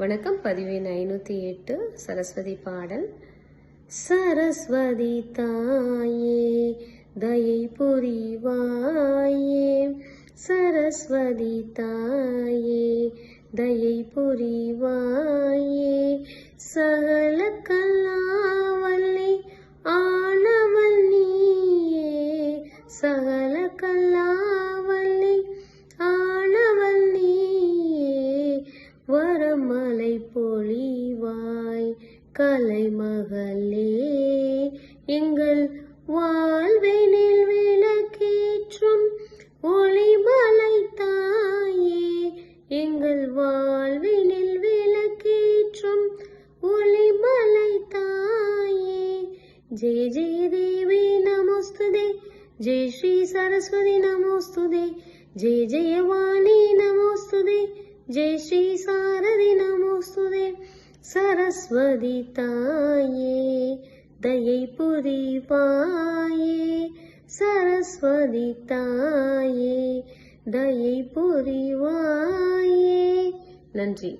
வணக்கம். பதிவின் ஐநூற்றி எட்டு சரஸ்வதி பாடல். சரஸ்வதி தாயே தயை புரிவாயே. சரஸ்வதி தாயே தயை புரிவாயே. சகல கல்லாவல்லி ஆனவள் நீயே சகல கல்லா வரமலை பொழிவாய் கலைமகளே எங்கள் வாழ்வினில் விளக்கேற்றும் ஒளிமலை தாயே எங்கள் வாழ்வினில் விளக்கேற்றும் ஒளிமலை தாயே. ஜெய ஜெய தேவி நமோஸ்துதே ஜெய் ஸ்ரீ சரஸ்வதி நமோஸ்துதே ஜெய ஜெயவாணி வாணி நமோஸ்துதே ஜெய ஸ்ரீ சாரதி நமோஸ்துதே சரஸ்வதி தாயே தயை புரிவாயே சரஸ்வதி தாயே தயை புரிவாயே நன்றி